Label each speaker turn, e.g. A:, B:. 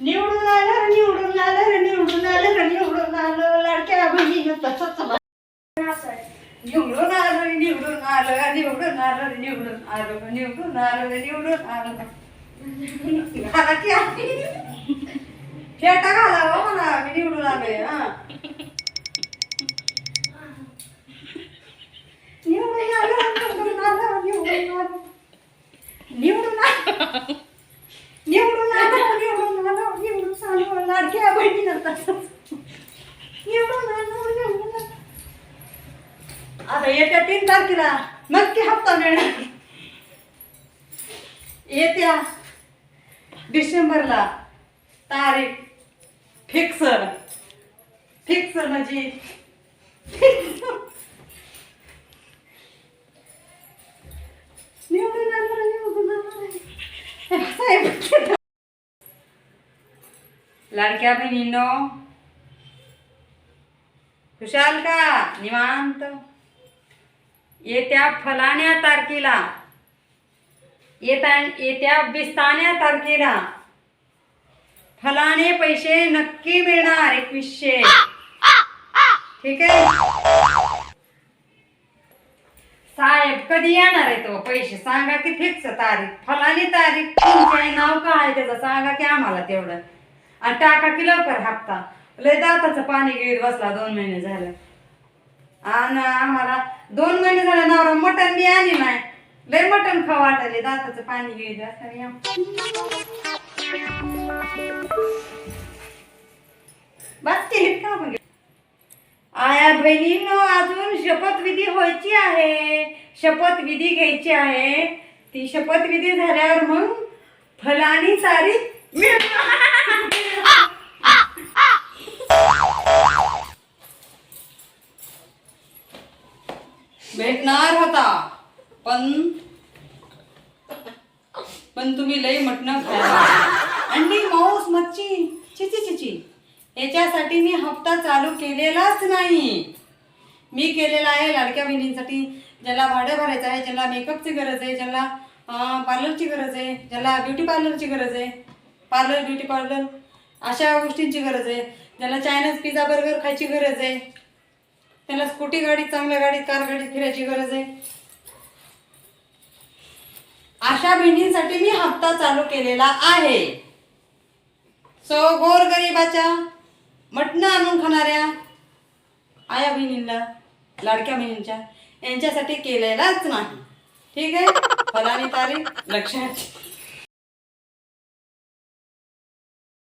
A: निवडून आलं निवडून आलं निवडून आलं निवडून आलं लाडक्या बहिणी तसंच निवडून आलं निवडून आलं निवडून आलं निवडून आलं निवडून आलं निवडून आलं की फेटा घालावा म्हणा मी निवडून आलोय हा निवडून आलं निवडून आलं निवडून आलं निवडून आलं निवडून आलं निवडून आलं निवडून आलं लाडक्या बहिणीनं तसंच निवडून आलं निवडून आलं आता येत्या तीन तारखेला नक्की हप्ता मिळणार. येत्या डिसेंबरला तारीख फिक्सर फिक्सर म्हणजे लाडक्या बहिणींनो खुशाल का? निवांत? येत्या फलाण्या तारखेला येता येत्या बिस्ताण्या तारखेला फलाने पैसे नक्की मिळणार एकवीसशे. ठीक आहे? साहेब कधी येणार आहे तो पैसे सांगा की फिक्स तारीख. फलानी तारीख तुमचे नाव काय आहे त्याचं सांगा की आम्हाला तेवढं. आणि टाका की लवकर हप्ता. लय दाताचं पाणी गिळत बसला दोन महिने झालं. आणि आम्हाला दोन महिने झालं नवरा मटण बी आली नाही. लय मटण खाऊ वाटायले दाताचं पाणी गिळत असताना बस केली का मग? आया बहिणीनो अजून शपथविधी व्हायची आहे. शपथविधी घ्यायची आहे. ती शपथविधी झाल्यावर मग फलानी सारी भेटणार होता. पण पण तुम्ही लई मटणं खायला अंडी मांस मच्छी चिची चिची. याच्यासाठी मी हप्ता चालू केलेलाच नाही. मी केलेला आहे लाडक्या बहिणींसाठी. ज्याला भाडं भरायचं आहे ज्याला मेकअपची गरज आहे ज्याला पार्लरची गरज आहे ज्याला ब्युटी पार्लरची गरज आहे पार्लर ब्युटी पार्लर अशा गोष्टींची गरज आहे. ज्याला चायनीज पिझ्झा बर्गर खायची गरज आहे. त्याला स्कूटी गाडीत चांगल्या गाडीत कार गाडीत फिरायची गरज आहे. अशा बहिणींसाठी मी हप्ता चालू केलेला आहे. सो गोरगरिबाच्या मटणं आणून खाणाऱ्या आया बहिणींना लाडक्या बहिणींच्या यांच्यासाठी केलेलाच नाही. ठीक आहे? फलानी तारीख लक्षात